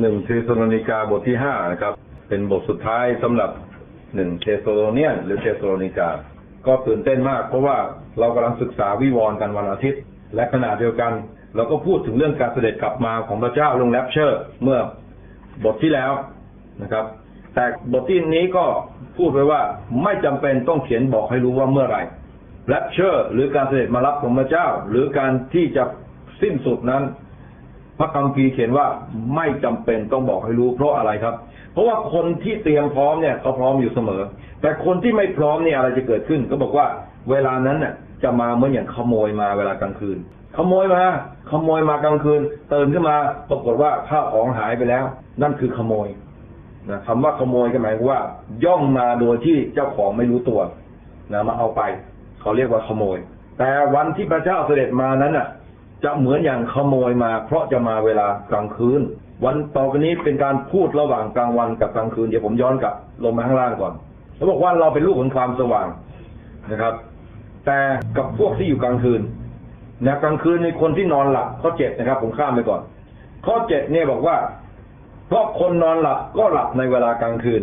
หนึ่งเทสโลนิกาบทที่ห้านะครับ เป็นบทสุดท้ายสำหรับหนึ่งเทสโลเนียนหรือเทสโลนิกา ก็ตื่นเต้นมาก เพราะว่าเรากำลังศึกษาวิวรณ์กันวันอาทิตย์ และขณะเดียวกัน เราก็พูดถึงเรื่องการเสด็จกลับมาของพระเจ้าเรื่องแรปเชอร์ เมื่อบทที่แล้วนะครับ แต่บทที่นี้ก็พูดไว้ว่าไม่จำเป็นต้องเขียนบอกให้รู้ว่าเมื่อไหร่แรปเชอร์หรือการเสด็จมารับของพระเจ้า หรือการที่จะสิ้นสุดนั้น พระคัมภีร์เขียนว่าไม่จำเป็นต้องบอกให้รู้เพราะอะไรครับ เพราะว่าคนที่เตรียมพร้อมเนี่ยเขาพร้อมอยู่เสมอ แต่คนที่ไม่พร้อมเนี่ยอะไรจะเกิดขึ้น ก็บอกว่าเวลานั้นน่ะจะมาเหมือนอย่างขโมยมาเวลากลางคืน ขโมยมา ขโมยมากลางคืนตื่นขึ้นมาปรากฏว่าข้าวของหายไปแล้ว นั่นคือขโมยนะคำว่าขโมยก็หมายความว่า ย่องมาโดยที่เจ้าของไม่รู้ตัวนะมาเอาไป เขาเรียกว่าขโมย แต่วันที่พระเจ้าเสด็จมานั้นน่ะ จะเหมือนอย่างขโมยมา เพราะจะมาเวลากลางคืน วันต่อไปนี้เป็นการพูดระหว่างกลางวันกับกลางคืนเดี๋ยวผมย้อนกลับลงมาข้างล่างก่อนเขาบอกว่าเราเป็นลูกของความสว่างนะครับ แต่กับพวกที่อยู่กลางคืนนะกลางคืนในคนที่นอนหลับข้อเจ็ดนะครับ ผมข้ามไปก่อน ข้อเจ็ดเนี่ยบอกว่า เพราะคนนอนหลับก็หลับในเวลากลางคืน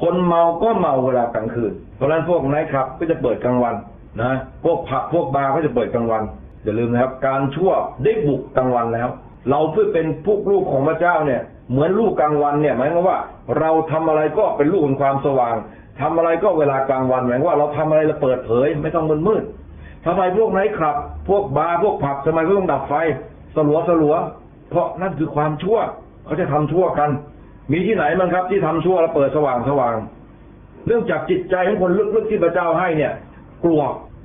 คนเมาก็เมาเวลากลางคืน เพราะฉะนั้นพวกไนท์คลับก็จะเปิดกลางวันนะพวกผับพวกบาร์ก็จะเปิดกลางวัน อย่าลืมนะครับ การชั่วได้บุกกลางวันแล้ว เราเพื่อเป็นพวกลูกของพระเจ้าเนี่ย เหมือนลูกกลางวันเนี่ยหมายความว่า เราทำอะไรก็เป็นลูกของความสว่างทำอะไรก็เวลากลางวันหมายว่าเราทำอะไรเราเปิดเผยไม่ต้องมืดมืดทำไมพวกไนท์คลับ พวกบาร์พวกผับทำไมก็ต้องดับไฟ สลัวสลัว เพราะนั่นคือความชั่ว เขาจะทำชั่วกัน มีที่ไหนมั้งครับที่ทำชั่วแล้วเปิดสว่างสว่าง เรื่องจากจิตใจของคนลึกๆที่พระเจ้าให้เนี่ย กลัว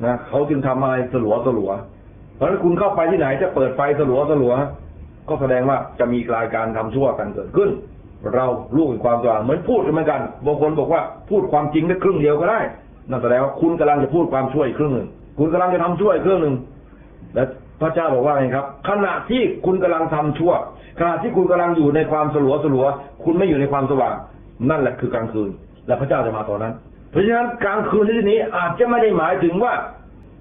นะเขาจึงทำอะไรสลัวสลัว เพราะฉะนั้นคุณเข้าไปที่ไหนจะเปิดไฟสลัวสลัวก็แสดงว่าจะมีรายการทำชั่วกันเกิดขึ้น เราลูกแห่งความสว่างเหมือนพูดกันเหมือนกันบางคนบอกว่าพูดความจริงได้ครึ่งเดียวก็ได้นั่นแสดงว่าคุณกำลังจะพูดความช่วอีกครึ่งหนึ่งคุณกำลังจะทำช่วอีกครึ่งหนึ่งและพระเจ้าบอกว่าไงครับ ขณะที่คุณกำลังทำชั่ว ขณะที่คุณกำลังอยู่ในความสลัวสลัว คุณไม่อยู่ในความสว่าง นั่นแหละคือกลางคืน และพระเจ้าจะมาตอนนั้น เพราะฉะนั้นกลางคืนที่นี้อาจจะไม่ได้หมายถึงว่า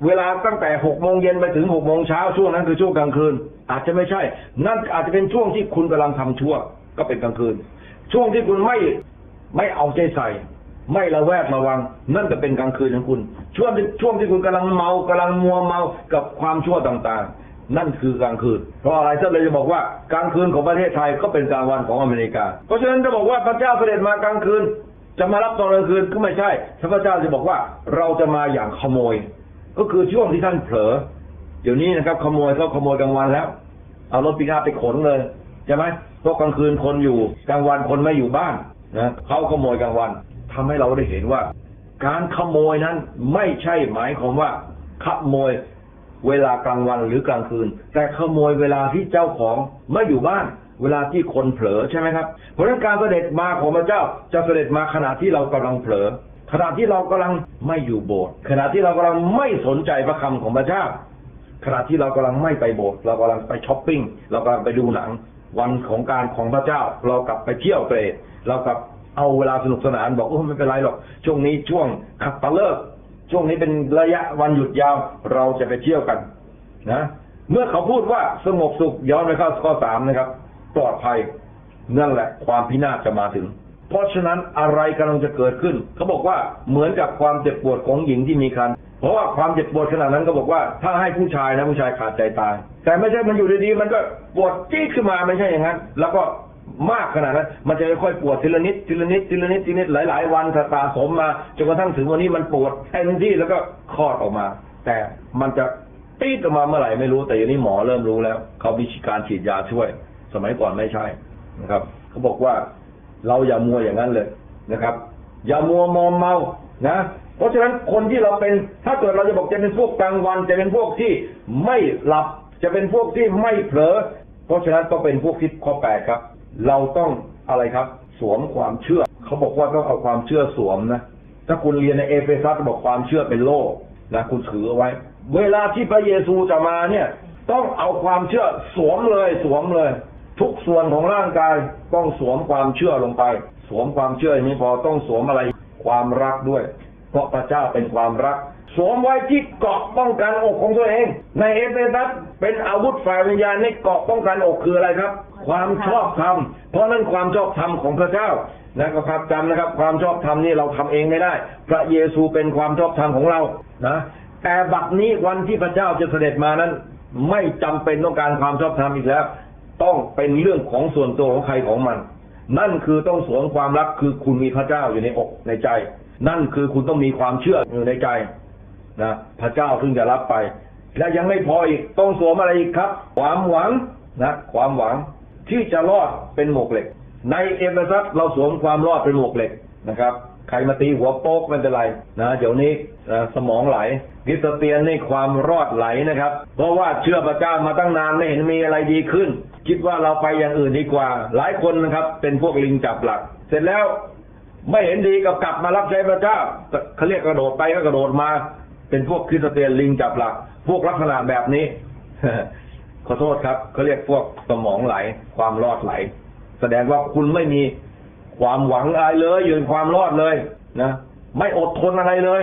เวลาตั้งแต่หกโมงเย็นไปถึงหกโมงเช้าช่วงนั้นคือช่วงกลางคืน อาจจะไม่ใช่ นั่นอาจจะเป็นช่วงที่คุณกำลังทำชั่ว ก็เป็นกลางคืน ช่วงที่คุณไม่ไม่เอาใจใส่ ไม่ระแวดระวัง นั่นจะเป็นกลางคืนของคุณ ช่วงที่ช่วงที่คุณกำลังเมากำลังมัวเมากับความชั่วต่างๆ นั่นคือกลางคืน เพราะอะไรท่านเลยจะบอกว่ากลางคืนของประเทศไทยก็เป็นกลางวันของอเมริกา เพราะฉะนั้นจะบอกว่าพระเจ้าเสด็จมากลางคืน จะมารับตอนกลางคืนก็ไม่ใช่พระเจ้าจะบอกว่าเราจะมาอย่างขโมย ก็คือช่วงที่ท่านเผลอเดี๋ยวนี้นะครับ ขโมยเขาขโมยกลางวันแล้ว เอารถปิกอัพไปขนเลยใช่ไหมเพราะกลางคืนคนอยู่กลางวันคนไม่อยู่บ้านนะเขาขโมยกลางวันทำให้เราได้เห็นว่า การขโมยนั้นไม่ใช่หมายความว่าขโมยเวลากลางวันหรือกลางคืน แต่ขโมยเวลาที่เจ้าของไม่อยู่บ้าน เวลาที่คนเผลอใช่ไหมครับ เพราะนั้นการเสด็จมาของพระเจ้าจะเสด็จมาขณะที่เรากำลังเผลอ ขณะที่เรากำลังไม่อยู่โบสถ์ขณะที่เรากำลังไม่สนใจพระคำของพระเจ้าขณะที่เรากำลังไม่ไปโบสถ์เรากำลังไปช้อปปิ้งเรากำลังไปดูหนัง วันของการของพระเจ้า เรากลับไปเที่ยวเตรเรากลับเอาเวลาสนุกสนานบอกโอ้ไม่เป็นไรหรอก ช่วงนี้ช่วงขัดตะเลิกช่วงนี้เป็นระยะวันหยุดยาวเราจะไปเที่ยวกันนะ เมื่อเขาพูดว่าสงบสุขย้อนไปข้าข้อสามนะครับ ปลอดภัยนั่นแหละความพินาศจะมาถึง เพราะฉะนั้นอะไรกำลังจะเกิดขึ้น เขาบอกว่าเหมือนกับความเจ็บปวดของหญิงที่มีครรภ์เพราะว่าความเจ็บปวดขนาดนั้นก็บอกว่าถ้าให้ผู้ชายนะผู้ชายขาดใจตาย แต่ไม่ใช่มันอยู่ดีๆมันก็ปวดจี๊ดขึ้นมาไม่ใช่อย่างนั้น แล้วก็มากขนาดนั้น มันจะค่อยๆปวดทีละนิดทีละนิดทีละนิดทีละนิดหลาย ๆ วันสะสมมาจนกระทั่งถึงวันนี้มันปวดเต็มที่แล้วก็คลอดออกมา แต่มันจะตีดออกมาเมื่อไหร่ไม่รู้แต่อย่างนี้หมอเริ่มรู้แล้ว เขามีการฉีดยาช่วย สมัยก่อนไม่ใช่นะครับ เขาบอกว่า เราอย่ามัวอย่างนั้นเลยนะครับ อย่ามัวมอมเมานะเพราะฉะนั้นคนที่เราเป็นถ้าเกิดเราจะบอกจะเป็นพวกกลางวันจะเป็นพวกที่ไม่หลับจะเป็นพวกที่ไม่เผลอ เพราะฉะนั้นต้องเป็นพวกที่ข้อแปดครับ เราต้องอะไรครับ สวมความเชื่อ เขาบอกว่าต้องเอาความเชื่อสวมนะถ้าคุณเรียนในเอเฟซัสบอกความเชื่อเป็นโล่นะคุณถือเอาไว้ เวลาที่พระเยซูจะมาเนี่ย ต้องเอาความเชื่อสวมเลยสวมเลย ทุกส่วนของร่างกายต้องสวมความเชื่อลงไป สวมความเชื่ออย่างนี้พอต้องสวมอะไรความรักด้วย เพราะพระเจ้าเป็นความรัก สวมไว้ที่เกาะป้องกันอกของตัวเอง ในเอเฟซัสเป็นอาวุธฝ่ายวิญญาณในเกาะป้องกันอกคืออะไรครับ ความชอบธรรมเพราะนั้นความชอบธรรมของพระเจ้านะครับจำนะครับความชอบธรรมนี่เราทำเองไม่ได้ พระเยซูเป็นความชอบธรรมของเรานะแต่บัดนี้วันที่พระเจ้าจะเสด็จมานั้น ไม่จำเป็นต้องการความชอบธรรมอีกแล้ว ต้องเป็นเรื่องของส่วนตัวของใครของมัน นั่นคือต้องสวมความรักคือคุณมีพระเจ้าอยู่ในอกในใจ นั่นคือคุณต้องมีความเชื่ออยู่ในใจนะพระเจ้าถึงจะรับไป และยังไม่พออีกต้องสวมอะไรอีกครับ ความหวังนะความหวังที่จะรอดเป็นหมวกเหล็ก ในเอเฟซัสเราสวมความรอดเป็นหมวกเหล็กนะครับ ใครมาตีหัวโป๊กไม่เป็นไรนะเดี๋ยวนี้สมองไหลคริสเตียนนี่ความรอดไหลนะครับ เพราะว่าเชื่อพระเจ้ามาตั้งนานไม่เห็นมีอะไรดีขึ้น คิดว่าเราไปอย่างอื่นดีกว่า หลายคนนะครับ เป็นพวกลิงจับหลัก เสร็จแล้วไม่เห็นดีกับกลับมารับใช้พระเจ้าเขาเรียกกระโดดไปก็กระโดดมา เป็นพวกคริสเตียนลิงจับหลัก พวกลักษณะแบบนี้ขอโทษครับเขาเรียกพวกสมองไหล ความรอดไหล แสดงว่าคุณไม่มี ความหวังอะไรเลยอยู่ในความรอดเลยนะไม่อดทนอะไรเลย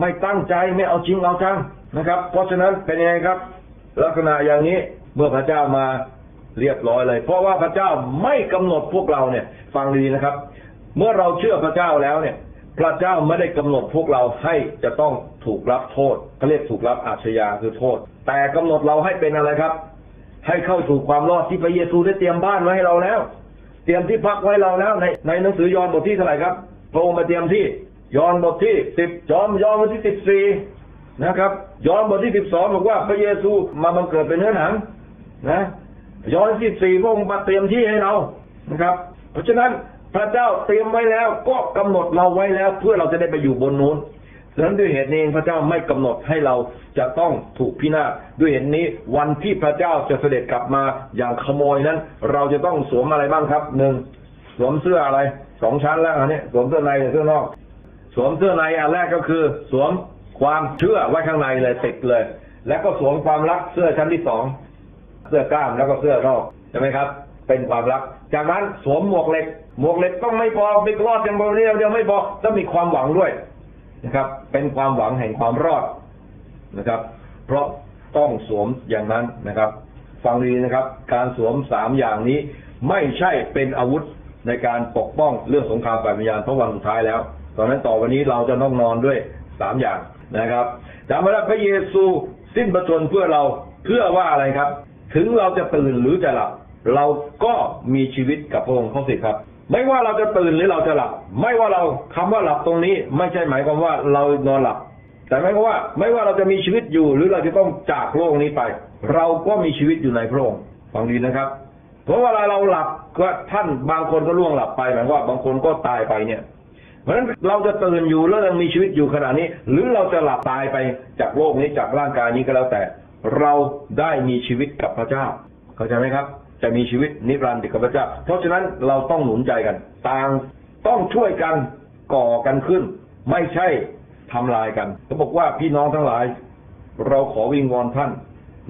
ไม่ตั้งใจไม่เอาจริงเอาจังนะครับ เพราะฉะนั้นเป็นยังไงครับ ลักษณะอย่างนี้เมื่อพระเจ้ามาเรียบร้อยเลย เพราะว่าพระเจ้าไม่กำหนดพวกเราเนี่ย ฟังดีนะครับ เมื่อเราเชื่อพระเจ้าแล้วเนี่ย พระเจ้าไม่ได้กำหนดพวกเราให้จะต้องถูกรับโทษเขาเรียกถูกรับอาชญาคือโทษ แต่กำหนดเราให้เป็นอะไรครับ ให้เข้าสู่ความรอดที่พระเยซูได้เตรียมบ้านไว้ให้เราแล้ว รียมที่พักไว้เราแล้วในในหนังสือยอห์นบทที่เท่าไหร่ครับพระองค์มาเตรียมที่ยอห์นบทที่สิบจอมยอห์นบทที่สิบสี่นะครับยอห์นบทที่สิบสองบอกว่าพระเยซูมาบังเกิดเป็นเนื้อหนังนะยอห์นที่สิบสี่พระองค์มาเตรียมที่ให้เรานะครับ เพราะฉะนั้นพระเจ้าเตรียมไว้แล้วก็กำหนดเราไว้แล้ว เพื่อเราจะได้ไปอยู่บนนู้น ฉะนั้นด้วยเหตุนี้พระเจ้าไม่กำหนดให้เราจะต้องถูกพินาศด้วยเหตุนี้วันที่พระเจ้าจะเสด็จกลับมาอย่างขโมยนั้น เราจะต้องสวมอะไรบ้างครับหนึ่งสวมเสื้ออะไรสองชั้นแล้วอันนี้สวมเสื้อในกับเสื้อนอก สวมเสื้อในอันแรกก็คือ สวมความเชื่อไว้ข้างในเลยติดเลย แล้วก็สวมความรักเสื้อชั้นที่สองเสื้อกล้ามแล้วก็เสื้อนอกใช่ไหมครับ เป็นความรัก จากนั้นสวมหมวกเหล็ก หมวกเหล็กต้องไม่พอไม่รอดอย่างเดียวเดียวไม่พอต้องมีความหวังด้วย นะครับ เป็นความหวังแห่งความรอดนะครับ เพราะต้องสวมอย่างนั้นนะครับ ฟังดีนะครับ การสวมสามอย่างนี้ ไม่ใช่เป็นอาวุธในการปกป้องเรื่องสงครามฝ่ายวิญญาณเพราะวันสุดท้ายแล้วตอนนั้นต่อวันนี้เราจะต้องนอนด้วยสามอย่างนะครับจำไว้ว่าพระเยซูสิ้นพระชนเพื่อเราเพื่อว่าอะไรครับ ถึงเราจะตื่นหรือจะหลับเราก็มีชีวิตกับพระองค์เข้อสิครับ ไม่ว่าเราจะตื่นหรือเราจะหลับ ไม่ว่าเราคำว่าหลับตรงนี้ ไม่ใช่หมายความว่าเรานอนหลับ แต่หมายความว่า ไม่ว่าเราจะมีชีวิตอยู่ หรือเราจะต้องจากโลกนี้ไป เราก็มีชีวิตอยู่ในพระองค์ฟังดีนะครับ เพราะเวลาเราหลับก็ท่านบางคนก็ล่วงหลับไปหมายว่าบางคนก็ตายไปเนี่ยเพราะฉะนั้นเราจะตื่นอยู่แล้วยังมีชีวิตอยู่ขณะนี้ หรือเราจะหลับตายไปจากโลกนี้จากร่างกายนี้ก็แล้วแต่ เราได้มีชีวิตกับพระเจ้า เข้าใจไหมครับ จะมีชีวิตนิรันดร์กับพระเจ้า เพราะฉะนั้นเราต้องหนุนใจกัน ต่างต้องช่วยกันก่อกันขึ้น ไม่ใช่ทำลายกันเขาบอกว่าพี่น้องทั้งหลาย เราขอวิงวอนท่าน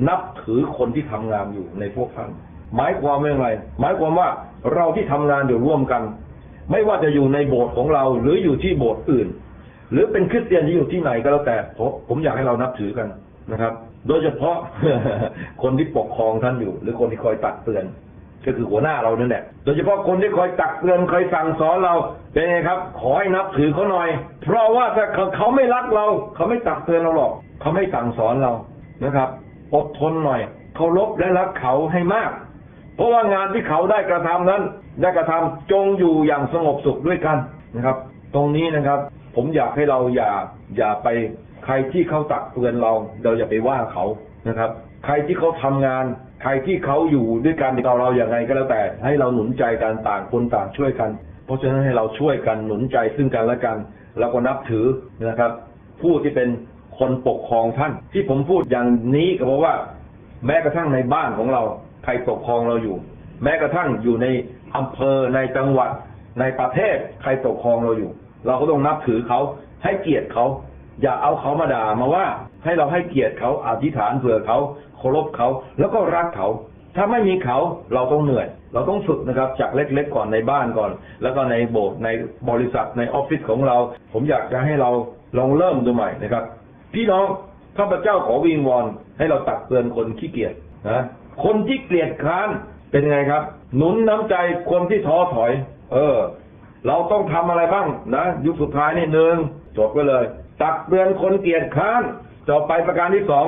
นับถือคนที่ทำงานอยู่ในพวกท่าน หมายความว่าอย่างไร หมายความว่าเราที่ทำงานอยู่ร่วมกัน ไม่ว่าจะอยู่ในโบสถ์ของเราหรืออยู่ที่โบสถ์อื่น หรือเป็นคริสเตียนที่อยู่ที่ไหนก็แล้วแต่ผมอยากให้เรานับถือกัน นะครับ โดยเฉพาะคนที่ปกครองท่านอยู่ หรือคนที่คอยตักเตือน ก็คือหัวหน้าเรานั่นแหละโดยเฉพาะคนที่คอยตักเตือนคอยสั่งสอนเราเป็นไงครับ ขอให้นับถือเขาหน่อย เพราะว่าถ้าเขาเขาไม่รักเรา เขาไม่ตักเตือนเราหรอก เขาไม่สั่งสอนเรานะครับอดทนหน่อยเคารพและรักเขาให้มาก เพราะว่างานที่เขาได้กระทำนั้น ได้กระทำจงอยู่อย่างสงบสุขด้วยกันนะครับ ตรงนี้นะครับ ผมอยากให้เราอย่าอย่าไป ใครที่เขาตักเตือนเราเราอย่าไปว่าเขานะครับ ใครที่เขาทำงาน ใครที่เขาอยู่ด้วยกันกับเราอย่างไรก็แล้วแต่ ให้เราหนุนใจกันต่างคนต่างช่วยกัน เพราะฉะนั้นให้เราช่วยกันหนุนใจซึ่งกันและกัน แล้วก็นับถือนะครับ ผู้ที่เป็นคนปกครองท่าน ที่ผมพูดอย่างนี้ก็เพราะว่า แม้กระทั่งในบ้านของเรา ใครปกครองเราอยู่ แม้กระทั่งอยู่ในอำเภอในจังหวัดในประเทศใครปกครองเราอยู่ เราก็ต้องนับถือเขาให้เกียรติเขา อย่าเอาเขามาด่ามาว่า ให้เราให้เกียรติเขาอธิษฐานเผื่อเขาเคารพเขาแล้วก็รักเขา ถ้าไม่มีเขาเราต้องเหนื่อย เราต้องฝึกนะครับจากเล็กๆก่อนในบ้านก่อน แล้วก็ในโบสถ์ในบริษัทในออฟฟิศของเรา ผมอยากจะให้เราลองเริ่มดูใหม่นะครับ พี่น้องข้าพเจ้าขอวิงวอนให้เราตักเตือนคนขี้เกียจนะคนที่เกลียดคร้านเป็นไงครับ หนุนน้ำใจคนที่ท้อถอย เออ เราต้องทำอะไรบ้างนะยุคสุดท้ายนี่หนึ่งจดไว้เลย ตักเตือนคนเกลียดค้านต่อไปประการที่สอง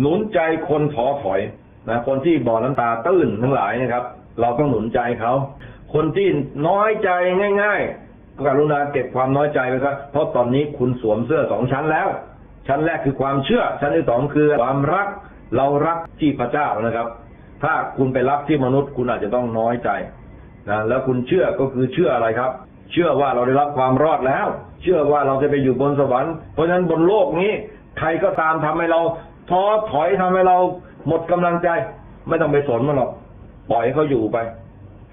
หนุนใจคนท้อถอยนะคนที่บ่อน้ำตาตื้นทั้งหลายนะครับ เราต้องหนุนใจเขาคนที่น้อยใจง่ายๆก็กรุณาเก็บความน้อยใจไว้ครับเพราะตอนนี้คุณสวมเสื้อสองชั้นแล้ว ชั้นแรกคือความเชื่อ ชั้นที่สองคือความรัก เรารักที่พระเจ้านะครับ ถ้าคุณไปรักที่มนุษย์ คุณอาจจะต้องน้อยใจนะแล้วคุณเชื่อก็คือเชื่ออะไรครับ เชื่อว่าเราได้รับความรอดแล้ว เชื่อว่าเราจะไปอยู่บนสวรรค์ เพราะฉะนั้นบนโลกนี้ ใครก็ตามทำให้เราท้อถอยทำให้เราหมดกำลังใจ ไม่ต้องไปสนมันหรอกปล่อยให้เขาอยู่ไป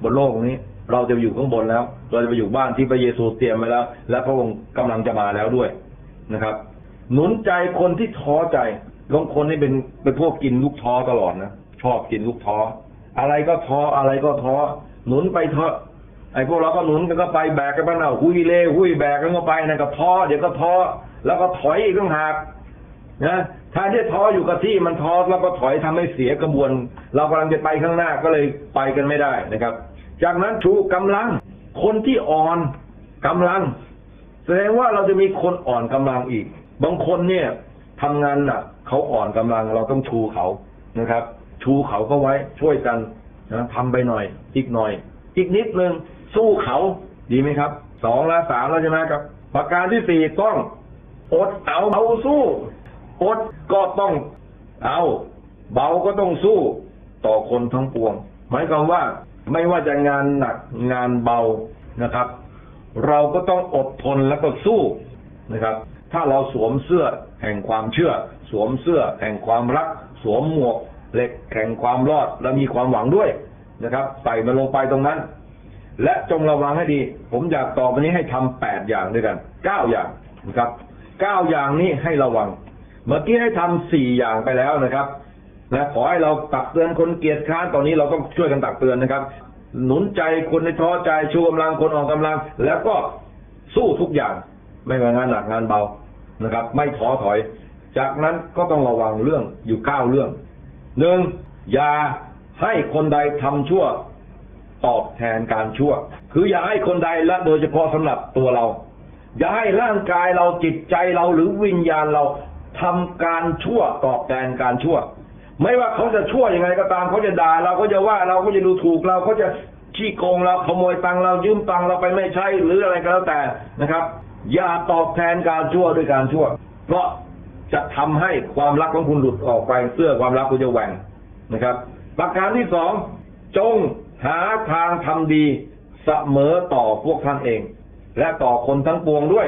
บนโลกนี้ เราจะอยู่ข้างบนแล้ว เราจะไปอยู่บ้านที่พระเยซูเตรียมไว้แล้ว และพระองค์กำลังจะมาแล้วด้วยนะครับ หนุนใจคนที่ท้อใจบางคนนี่เป็นเป็นพวกกินลูกท้อตลอดนะชอบกินลูกท้ออะไรก็ท้ออะไรก็ท้อหนุนไปเถอะ ไอ้พวกเราก็หนุนกันก็ไปแบกกันไปเอาหุยเล่หุยแบกกันก็ไปนะก็ท้อเดี๋ยวก็ท้อแล้วก็ถอยอีกต่างหากนะถ้าที่ท้ออยู่กับที่มันท้อแล้วก็ถอยทำให้เสียกระบวน เรากำลังจะไปข้างหน้าก็เลยไปกันไม่ได้นะครับ จากนั้นชูกำลัง คนที่อ่อนกำลัง แสดงว่าเราจะมีคนอ่อนกำลังอีก บางคนเนี่ยทำงานหนักเขาอ่อนกำลังเราต้องชูเขานะครับ ชูเขาก็ไว้ช่วยกันนะทำไปหน่อยอีกหน่อย อีกนิดนึงสู้เขาดีไหมครับสองและสามแล้วใช่ไหมครับ ประการที่สี่ต้อง อดเอาเอาสู้ อดก็ต้องเอา เบาก็ต้องสู้ ต่อคนทั้งปวง หมายความว่าไม่ว่าจะงานหนักงานเบานะครับ เราก็ต้องอดทนแล้วก็สู้นะครับ ถ้าเราสวมเสื้อแห่งความเชื่อ สวมเสื้อแห่งความรัก สวมหมวกเหล็กแห่งความรอดและมีความหวังด้วย นะครับ ใส่มันลงไปตรงนั้น และจงระวังให้ดี ผมอยากตอบวันนี้ให้ทำแปดอย่างด้วยกันเก้าอย่างนะครับเก้าอย่างนี้ให้ระวัง เมื่อกี้ให้ทำสี่อย่างไปแล้วนะครับนะขอให้เราตักเตือนคนเกียจค้านตอนนี้เราต้องช่วยกันตักเตือนนะครับ หนุนใจคนในท้อใจชูกำลังคนออกกำลัง แล้วก็สู้ทุกอย่าง ไม่ว่างานหนักงานเบานะครับ ไม่ท้อถอย จากนั้นก็ต้องระวังเรื่องอยู่เก้าเรื่องหนึ่งอย่า ให้คนใดทำชั่วตอบแทนการชั่ว คืออย่าให้คนใดและโดยเฉพาะสำหรับตัวเรา อย่าให้ร่างกายเราจิตใจเราหรือวิญญาณเราทำการชั่วตอบแทนการชั่ว ไม่ว่าเขาจะชั่วยังไงก็ตามเขาจะด่าเราเขาจะว่าเราเขาจะดูถูกเราเขาจะขี้โกงเราขโมยตังเรายืมตังเราไปไม่ใช่หรืออะไรก็แล้วแต่นะครับ อย่าตอบแทนการชั่วด้วยการชั่ว เพราะจะทำให้ความรักของคุณหลุดออกไปเสื้อความรักคุณจะแหว่งนะครับ ประการที่สองจงหาทางทำดีเสมอต่อพวกท่านเอง และต่อคนทั้งปวงด้วย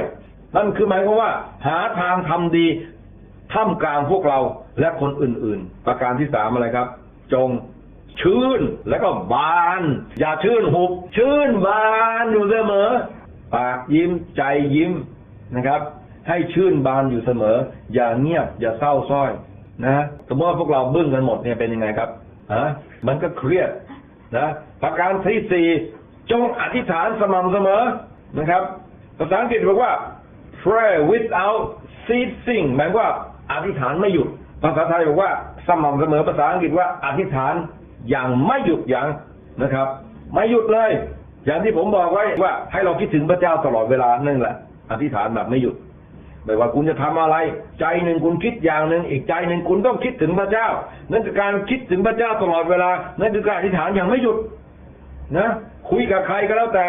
นั่นคือหมายความว่า หาทางทำดีท่ามกลางพวกเราและคนอื่น ๆ ประการที่สามอะไรครับ จงชื่นแล้วก็บาน อย่าชื่นหุบ ชื่นบานอยู่เสมอ ปากยิ้มใจยิ้มนะครับ ให้ชื่นบานอยู่เสมอ อย่าเงียบ อย่าเศร้าส้อยนะสมมติว่าพวกเราบึ้งกันหมดเนี่ยเป็นยังไงครับะมันก็เครียดนะประการที่สี่จงอธิษฐานสม่ำเสมอนะครับ ภาษาอังกฤษบอกว่า pray without ceasing หมายว่าอธิษฐานไม่หยุด ภาษาไทยบอกว่าสม่ำเสมอ ภาษาอังกฤษว่าอธิษฐานอย่างไม่หยุดยั้งนะครับ ไม่หยุดเลย อย่างที่ผมบอกไว้ว่าให้เราคิดถึงพระเจ้าตลอดเวลานั่นแหละ อธิษฐานแบบไม่หยุด ไม่ว่าคุณจะทำอะไร ใจหนึ่งคุณคิดอย่างหนึ่งอีกใจหนึ่งคุณต้องคิดถึงพระเจ้า นั่นคือการคิดถึงพระเจ้าตลอดเวลา นั่นคือการอธิษฐานอย่างไม่หยุด นะ คุยกับใครก็แล้วแต่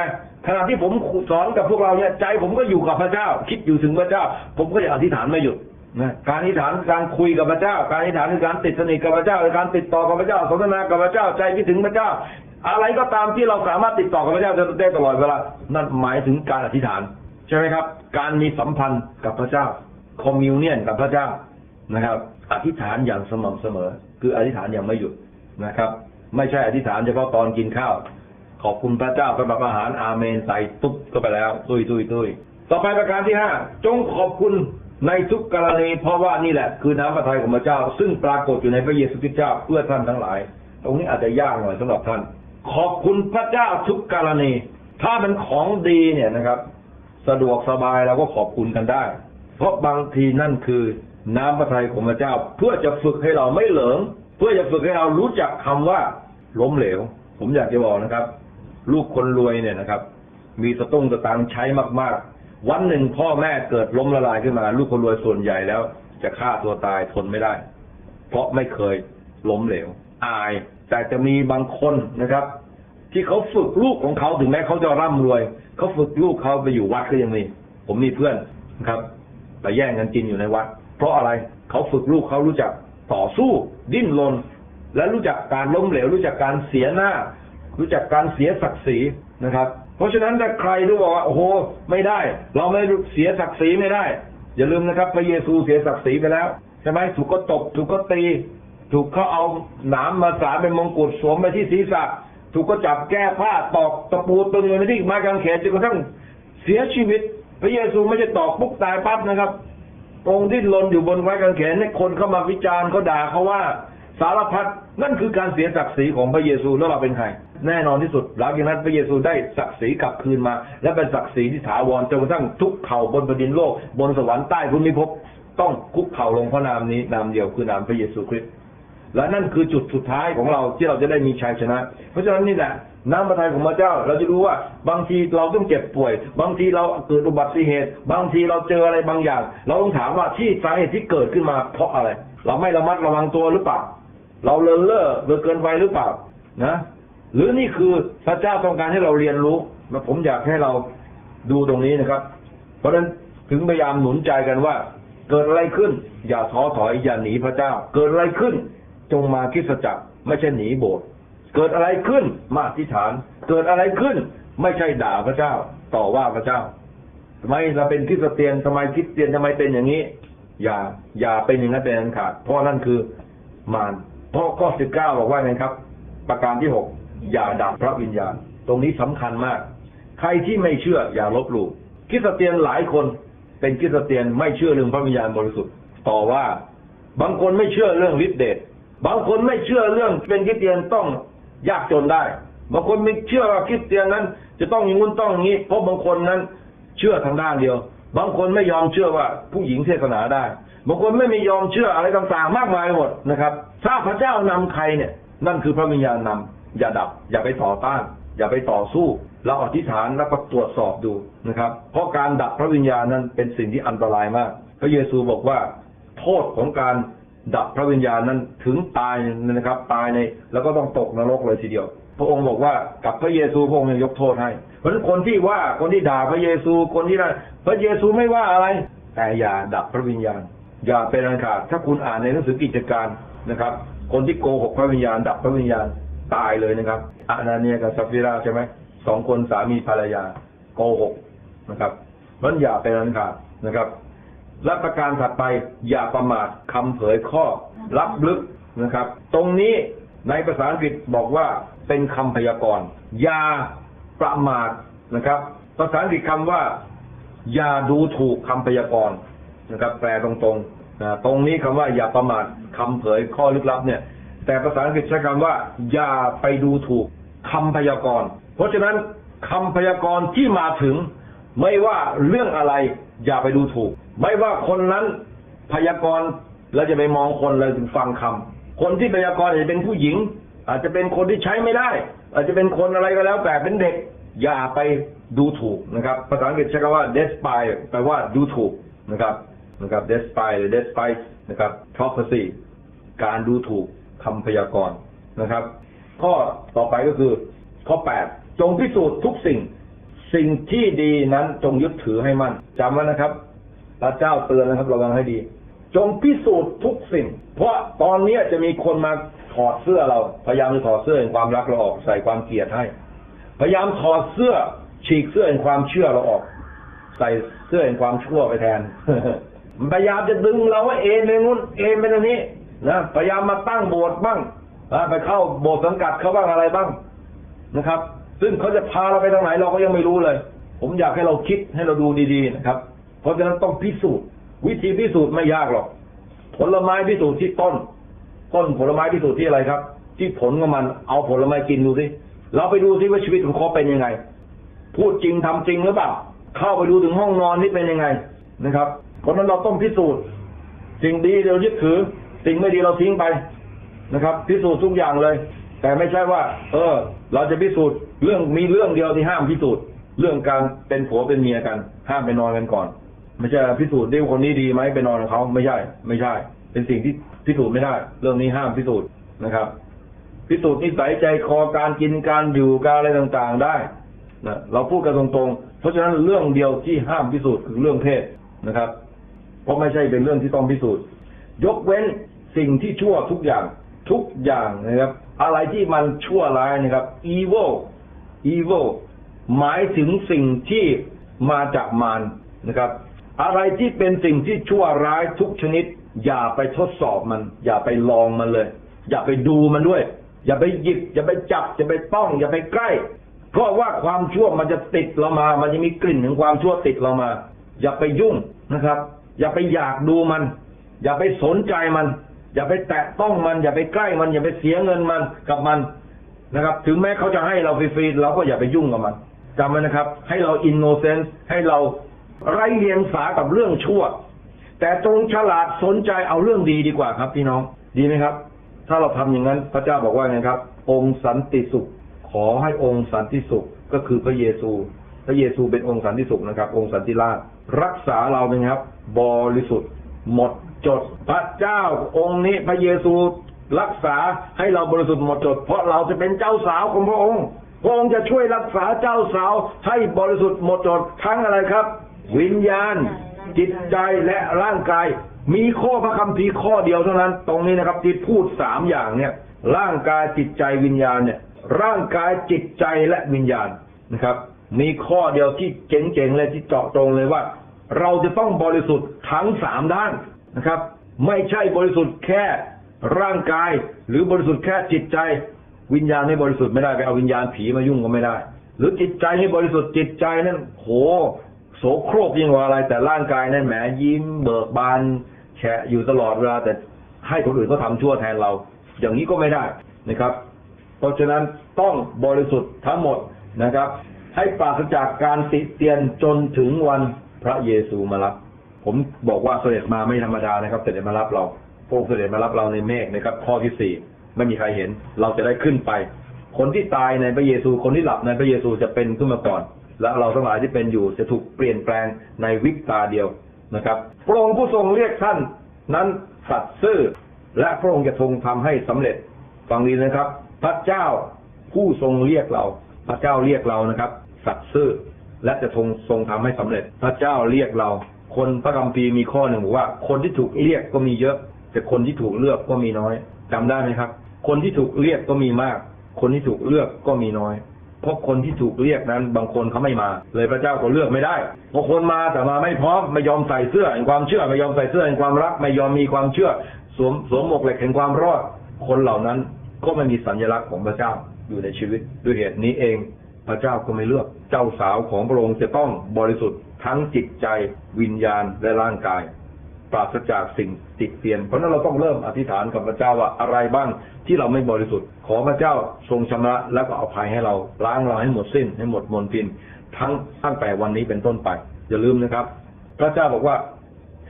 ขณะที่ผมสอนกับพวกเราเนี่ยใจผมก็อยู่กับพระเจ้า คิดอยู่ถึงพระเจ้า ผมก็จะอธิษฐานไม่หยุดนะการอธิษฐานการคุยกับพระเจ้า การอธิษฐานคือการติดสนิทกับพระเจ้าการติดต่อกับพระเจ้าสนทนากับพระเจ้าใจคิดถึงพระเจ้า อะไรก็ตามที่เราสามารถติดต่อกับพระเจ้าได้ตลอดเวลานั่นหมายถึงการอธิษฐาน ช่ไหมครับ การมีสัมพันธ์กับพระเจ้าคอมมิวเนียนกับพระเจ้านะครับ อธิษฐานอย่างสม่ำเสมอ คืออธิษฐานอย่างไม่หยุดนะครับ ไม่ใช่อธิษฐานเฉพาะตอนกินข้าว ขอบคุณพระเจ้าสำหรับอาหารอาเมนใส่ตุ๊บก็ไปแล้ว ตุยตุยตุยต่อไปประการที่ห้าจงขอบคุณในทุกกรณีเพราะว่านี่แหละคือน้ำพระทัยของพระเจ้า ซึ่งปรากฏอยู่ในพระเยซูคริสต์เจ้าเพื่อท่านทั้งหลาย ตรงนี้อาจจะยากหน่อยสำหรับท่าน ขอบคุณพระเจ้าทุกกรณี ถ้ามันของดีเนี่ยนะครับ สะดวกสบายเราก็ขอบคุณกันได้ เพราะบางทีนั่นคือน้ำพระทัยของพระเจ้า เพื่อจะฝึกให้เราไม่เหลิง เพื่อจะฝึกให้เรารู้จักคำว่าล้มเหลว ผมอยากจะบอกนะครับ ลูกคนรวยเนี่ยนะครับ มีสตุ้งสตางใช้มาก ๆ วันหนึ่งพ่อแม่เกิดล้มละลายขึ้นมา ลูกคนรวยส่วนใหญ่แล้ว จะฆ่าตัวตายทนไม่ได้ เพราะไม่เคยล้มเหลว อาย แต่จะมีบางคนนะครับ ที่เขาฝึกลูกของเขาถึงแม้เขาจะร่ำรวย เขาฝึกลูกเขาไปอยู่วัดก็ยังมี ผมมีเพื่อนนะครับไปแย่งกันกินอยู่ในวัด เพราะอะไรเขาฝึกลูกเขารู้จักต่อสู้ ดิ้นรนและรู้จักการล้มเหลว รู้จักการเสียหน้า รู้จักการเสียศักดิ์ศรีนะครับ เพราะฉะนั้นถ้าใครรู้บอกว่าโอ้โหไม่ได้ เราไม่เสียศักดิ์ศรีไม่ได้ อย่าลืมนะครับ พระเยซูเสียศักดิ์ศรีไปแล้วใช่ไหมถูกก็ตบถูกก็ตี ถูกเขาเอาหนามมาสาเป็นมงกุฎสวมไปที่ศีรษะ ถูกก็จับแก้ผ้าตอกตะปูตึงลงไปที่ไม้กางเขนจนกระทั่งเสียชีวิต พระเยซูไม่ใช่ตอกปุ๊บตายปั๊บนะครับองค์ที่ลนอยู่บนไม้กางเขนให้คนเข้ามาวิจารณ์เขาด่าเขาว่าสารพัดนั่นคือการเสียศักดิ์ศรีของพระเยซูแล้วเราเป็นใคร แน่นอนที่สุดหลังจากนั้นพระเยซูได้ศักดิ์ศรีกลับคืนมา และเป็นศักดิ์ศรีที่ถาวรจนกระทั่งทุกเข่าบนแผ่นดินโลก บนสวรรค์ใต้ภูมิภพต้องคุกเข่าลงพระนามนี้นามเดียวคือนามพระเยซูคริสต์ และนั่นคือจุดสุดท้ายของเราที่เราจะได้มีชัยชนะ เพราะฉะนั้นนี่แหละน้ำพระทัยของพระเจ้า เราจะรู้ว่าบางทีเราต้องเจ็บป่วย บางทีเราเกิดอุบัติเหตุ บางทีเราเจออะไรบางอย่าง เราต้องถามว่าที่สาเหตุที่เกิดขึ้นมาเพราะอะไร เราไม่ระมัดระวังตัวหรือเปล่า เราเลินเล่อเลเกินไปหรือเปล่านะหรือนี่คือพระเจ้าต้องการให้เราเรียนรู้และผมอยากให้เราดูตรงนี้นะครับ เพราะฉะนั้นถึงพยายามหนุนใจกันว่า เกิดอะไรขึ้น อย่าท้อถอยอย่าหนีพระเจ้า เกิดอะไรขึ้น จงมาคริสตจักรไม่ใช่หนีโบสถ์เกิดอะไรขึ้นมาอธิษฐาน เกิดอะไรขึ้น ไม่ใช่ด่าพระเจ้า ต่อว่าพระเจ้าทำไมเราเป็นคริสเตียนทำไมคริสเตียนทำไมเป็นอย่างนี้ อย่าอย่าเป็นอย่างนั้นเป็นอันขาดเพราะนั่นคือมารเพราะข้อสิบเก้าบอกว่าไงครับ ประการที่หกอย่าด่าพระวิญญาณ ตรงนี้สำคัญมาก ใครที่ไม่เชื่ออย่าลบหลู่คริสเตียนหลายคนเป็นคริสเตียนไม่เชื่อเรื่องพระวิญญาณบริสุทธิ์ ต่อว่าบางคนไม่เชื่อเรื่องฤทธิเดช บางคนไม่เชื่อเรื่องเป็นคริสเตียนต้องยากจนได้ บางคนไม่เชื่อว่าคริสเตียนนั้น จะต้องอย่างนู้นต้องอย่างนี้ เพราะบางคนนั้นเชื่อทางด้านเดียว บางคนไม่ยอมเชื่อว่าผู้หญิงเทศนาได้ บางคนไม่มียอมเชื่ออะไรต่างๆ มากมายหมดนะครับ ถ้าพระเจ้านำใครเนี่ย นั่นคือพระวิญญาณนำอย่าดับ อย่าไปต่อต้าน อย่าไปต่อสู้ เราอธิษฐานแล้วก็ตรวจสอบดูนะครับ เพราะการดับพระวิญญาณนั้นเป็นสิ่งที่อันตรายมาก พระเยซูบอกว่า โทษของการ ดับพระวิญญาณนั้นถึงตายนะครับ ตายในแล้วก็ต้องตกนรกเลยทีเดียว พระองค์บอกว่ากับพระเยซูพระองค์ยังยกโทษให้ เพราะนั้นคนที่ว่าคนที่ด่าพระเยซูคนที่นั่นพระเยซูไม่ว่าอะไร แต่อย่าดับพระวิญญาณ อย่าเป็นอันขาดถ้าคุณอ่านในหนังสือกิจการนะครับ คนที่โกหกพระวิญญาณ ดับพระวิญญาณตายเลยนะครับอานาเนียกับซัฟฟิราใช่ไหมสองคนสามีภรรยาโกหกนะครับมันอย่าเป็นอันขาดนะครับ และประการถัดไปอย่าประมาทคำเผยข้อลับลึกนะครับ ตรงนี้ในภาษาอังกฤษบอกว่าเป็นคำพยากรณ์อย่าประมาทนะครับ ภาษาอังกฤษคำว่า อย่าดูถูกคำพยากรณ์นะครับ แปลตรงๆนะตรงนี้คำว่าอย่าประมาทคำเผยข้อลึกลับเนี่ย แต่ภาษาอังกฤษใช้คำว่า อย่าไปดูถูกคำพยากรณ์เพราะฉะนั้นคำพยากรณ์ที่มาถึง ไม่ว่าเรื่องอะไร อย่าไปดูถูก ไม่ว่าคนนั้นพยากรณ์เราจะไปมองคนเราถึงฟังคำคนที่พยากรณ์อาจจะเป็นผู้หญิง อาจจะเป็นคนที่ใช้ไม่ได้ อาจจะเป็นคนอะไรก็แล้วแต่เป็นเด็ก อย่าไปดูถูกนะครับ ภาษาอังกฤษใช้คำว่า despise แปลว่าดูถูกนะครับนะครับ despise หรือ despise นะครับ prophecy การดูถูกคำพยากรณ์นะครับ ข้อต่อไปก็คือ ข้อ 8 จงพิสูจน์ทุกสิ่ง สิ่งที่ดีนั้นจงยึดถือให้มั่นจำไว้นะครับ พระเจ้าเตือนนะครับระวังให้ดี จงพิสูจน์ทุกสิ่ง เพราะตอนนี้จะมีคนมาถอดเสื้อเรา พยายามจะถอดเสื้อแห่งความรักเราออกใส่ความเกลียดให้ พยายามถอดเสื้อฉีกเสื้อแห่งความเชื่อเราออก ใส่เสื้อแห่งความชั่วไปแทนพยายามจะดึงเราว่าเอ็นไปนู้นเอ็นไปตรงนี้นะพยายามมาตั้งโบสถ์บ้างไปเข้าโบสถ์สังกัดเขาบ้างอะไรบ้างนะครับ ซึ่งเขาจะพาเราไปทางไหนเราก็ยังไม่รู้เลย ผมอยากให้เราคิดให้เราดูดีๆนะครับ เพราะฉะนั้นต้องพิสูจน์ วิธีพิสูจน์ไม่ยากหรอก ผลไม้พิสูจน์ที่ต้น ต้นผลไม้พิสูจน์ที่อะไรครับ ที่ผลของมันเอาผลไม้กินดูสิเราไปดูสิว่าชีวิตของเขาเป็นยังไง พูดจริงทำจริงหรือเปล่าเข้าไปดูถึงห้องนอนนี่เป็นยังไงนะครับ เพราะฉะนั้นเราต้องพิสูจน์ สิ่งดีเรายึดถือ สิ่งไม่ดีเราทิ้งไปนะครับ พิสูจน์ทุกอย่างเลย แต่ไม่ใช่ว่า เออ เราจะพิสูจน์เรื่องมีเรื่องเดียวที่ห้ามพิสูจน์ เรื่องการเป็นผัวเป็นเมียกัน ห้ามไปนอนกันก่อน ไม่ใช่พิสูจน์ดิว่าคนนี้ดีไหมไปนอนกับเขาไม่ใช่ ไม่ใช่ เป็นสิ่งที่พิสูจน์ไม่ได้ เรื่องนี้ห้ามพิสูจน์นะครับ พิสูจน์นิสัยใจคอการกินการอยู่การอะไรต่างๆได้นะเราพูดกันตรงๆ เพราะฉะนั้นเรื่องเดียวที่ห้ามพิสูจน์คือเรื่องเพศนะครับ เพราะไม่ใช่เป็นเรื่องที่ต้องพิสูจน์ ยกเว้นสิ่งที่ชั่วทุกอย่างทุกอย่างนะครับ อะไรที่มันชั่วร้ายนะครับ evil evil หมายถึงสิ่งที่มาจากมารนะครับ อะไรที่เป็นสิ่งที่ชั่วร้ายทุกชนิด อย่าไปทดสอบมัน อย่าไปลองมันเลย อย่าไปดูมันด้วย อย่าไปหยิบ อย่าไปจับ อย่าไปต้อง อย่าไปใกล้ เพราะว่าความชั่วมันจะติดเรามา มันจะมีกลิ่นของความชั่วติดเรามา อย่าไปยุ่งนะครับ อย่าไปอยากดูมัน อย่าไปสนใจมัน อย่าไปแตะต้องมัน อย่าไปใกล้มัน อย่าไปเสียเงินมันกับมันนะครับ ถึงแม้เขาจะให้เราฟรีๆเราก็อย่าไปยุ่งกับมันจำไว้นะครับ ให้เราอินโนเซนต์ให้เรา ไร้เลียงสากับเรื่องชั่ว แต่จงฉลาดสนใจเอาเรื่องดีดีกว่าครับ พี่น้องดีไหมครับ ถ้าเราทำอย่างนั้น พระเจ้าบอกว่าไงครับ องค์สันติสุข ขอให้องค์สันติสุขก็คือพระเยซู พระเยซูเป็นองค์สันติสุขนะครับ องค์สันติราชรักษาเราเป็นไงครับ บริสุทธิ์ หมดจดพระเจ้าองค์นี้พระเยซูรักษาให้เราบริสุทธิ์หมดจด เพราะเราจะเป็นเจ้าสาวของพระองค์พระองค์จะช่วยรักษาเจ้าสาวให้บริสุทธิ์หมดจดทั้งอะไรครับ วิญญาณ จิตใจและร่างกาย มีข้อพระคัมภีร์ข้อเดียวเท่านั้น ตรงนี้นะครับ ที่พูดสามอย่างเนี่ย ร่างกายจิตใจวิญญาณเนี่ย ร่างกายจิตใจและวิญญาณนะครับ มีข้อเดียวที่เจ๋งๆเลยที่เจาะตรงเลยว่า เราจะต้องบริสุทธิ์ทั้งสามด้านนะครับ ไม่ใช่บริสุทธิ์แค่ร่างกายหรือบริสุทธิ์แค่จิตใจ วิญญาณไม่บริสุทธิ์ไม่ได้ไปเอาวิญญาณผีมายุ่งก็ไม่ได้ หรือจิตใจให้บริสุทธิ์จิตใจนั่นโห โสโครกยิ่งกว่าอะไร แต่ร่างกายนั่นแหมยิ้มเบิกบาน แฉะอยู่ตลอดเวลาแต่ให้คนอื่นเขาทำชั่วแทนเรา อย่างนี้ก็ไม่ได้นะครับ เพราะฉะนั้นต้องบริสุทธิ์ทั้งหมดนะครับ ให้ปราศจากการติเตียนจนถึงวันพระเยซูมารับ ผมบอกว่าเสด็จมาไม่ธรรมดานะครับ เสด็จมารับเราพระองค์เสด็จมารับเราในเมฆนะครับ ข้อที่สี่ไม่มีใครเห็น เราจะได้ขึ้นไป คนที่ตายในพระเยซูคนที่หลับในพระเยซูจะเป็นขึ้นมาก่อน และเราทั้งหลายที่เป็นอยู่จะถูกเปลี่ยนแปลงในวิกตาเดียวนะครับ พระองค์ผู้ทรงเรียกท่านนั้นสัตย์ซื่อ และพระองค์จะทรงทำให้สำเร็จฟังดีนะครับ พระเจ้าผู้ทรงเรียกเรา พระเจ้าเรียกเรานะครับ สัตย์ซื่อ และจะทรงทรงทำให้สำเร็จ พระเจ้าเรียกเรา คนพระคัมภีร์มีข้อหนึ่งบอกว่า คนที่ถูกเรียกก็มีเยอะ แต่คนที่ถูกเลือกก็มีน้อยจำได้ไหมครับ คนที่ถูกเรียกก็มีมาก คนที่ถูกเลือกก็มีน้อย เพราะคนที่ถูกเรียกนั้นบางคนเขาไม่มา เลยพระเจ้าก็เลือกไม่ได้บางคนมาแต่มาไม่พร้อมไม่ยอมใส่เสื้อแห่งความเชื่อ ไม่ยอมใส่เสื้อแห่งความรัก ไม่ยอมมีความเชื่อ สวมสวมหมวกเหล็กแห่งความรอด คนเหล่านั้นก็ไม่มีสัญลักษณ์ของพระเจ้าอยู่ในชีวิตด้วยเหตุนี้เองพระเจ้าก็ไม่เลือก เจ้าสาวของพระองค์จะต้องบริสุทธิ์ทั้งจิตใจวิญญาณและร่างกาย ปราศจากสิ่งติดเตียน เพราะนั้นเราต้องเริ่มอธิษฐานกับพระเจ้าว่าอะไรบ้างที่เราไม่บริสุทธิ์ ขอพระเจ้าทรงชำระแล้วก็อภัยให้เราล้างเราให้หมดสิ้นให้หมดมลทิน ทั้งตั้งแต่วันนี้เป็นต้นไป อย่าลืมนะครับ พระเจ้าบอกว่า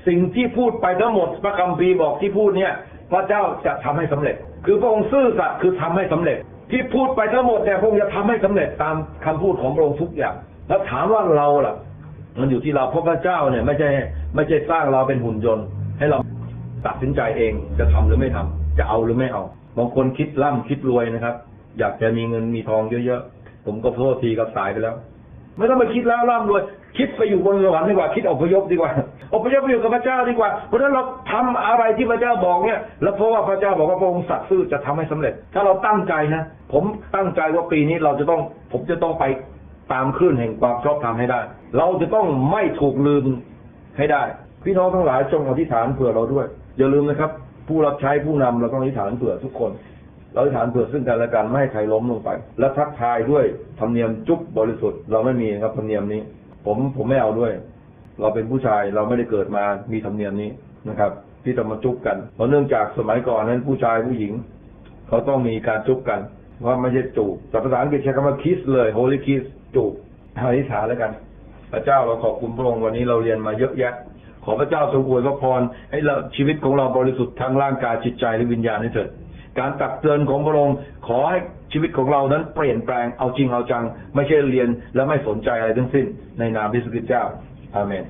สิ่งที่พูดไปทั้งหมดพระคัมภีร์บอกที่พูดเนี่ย พระเจ้าจะทำให้สำเร็จ คือพระองค์ซื่อสัตย์คือทำให้สำเร็จ ที่พูดไปทั้งหมดเนี่ยพระองค์จะทำให้สำเร็จตามคำพูดของพระองค์ทุกอย่างแล้วถามว่าเราล่ะ มันอยู่ที่เราเพราะพระเจ้าเนี่ย ไม่ใช่ไม่ใช่สร้างเราเป็นหุ่นยนต์ ให้เราตัดสินใจเองจะทำหรือไม่ทำจะเอาหรือไม่เอาบางคนคิดร่ำคิดรวยนะครับ อยากจะมีเงินมีทองเยอะๆผมก็โทษทีกับสายไปแล้ว ไม่ต้องไปคิดแล้วร่ำรวย คิดไปอยู่บนสวรรค์ดีกว่าคิดอพยพดีกว่าอพยพไปอยู่กับพระเจ้าดีกว่า เพราะฉะนั้นเราทำอะไรที่พระเจ้าบอกเนี่ย แล้วเพราะว่าพระเจ้าบอกว่าพระองค์สัตย์ซื่อจะทำให้สำเร็จ ถ้าเราตั้งใจนะผมตั้งใจว่าปีนี้เราจะต้อง ผมจะต้องไป ตามคลื่นแห่งความชอบธรรมให้ได้ เราจะต้องไม่ถูกลืมให้ได้ พี่น้องทั้งหลายจงอธิษฐานเผื่อเราด้วย อย่าลืมนะครับ ผู้รับใช้ผู้นำเราต้องอธิษฐานเผื่อทุกคน เราอธิษฐานเผื่อซึ่งกันและกันไม่ให้ใครล้มลงไป และทักทายด้วยธรรมเนียมจุ๊บบริสุทธิ์เราไม่มีนะครับธรรมเนียมนี้ ผมผมไม่เอาด้วย เราเป็นผู้ชายเราไม่ได้เกิดมามีธรรมเนียมนี้นะครับ ที่จะมาจุ๊บกันเพราะเนื่องจากสมัยก่อนนั้นผู้ชายผู้หญิง เขาต้องมีการจุบกันว่าไม่ใช่จูบแต่ภาษาอังกฤษใช้คำว่า kiss เลย holy kiss จูบอธิษฐานแล้วกัน พระเจ้าเราขอบคุณพระองค์วันนี้เราเรียนมาเยอะแยะ ขอพระเจ้าทรงอวยพระพรให้เราชีวิตของเราบริสุทธิ์ทั้งร่างกายจิตใจและวิญญาณนี้เถิดการตักเตือนของพระองค์ขอให้ชีวิตของเรานั้นเปลี่ยนแปลงเอาจริงเอาจัง ไม่ใช่เรียนและไม่สนใจอะไรทั้งสิ้นในนามพระสุคริตเจ้าอาเมน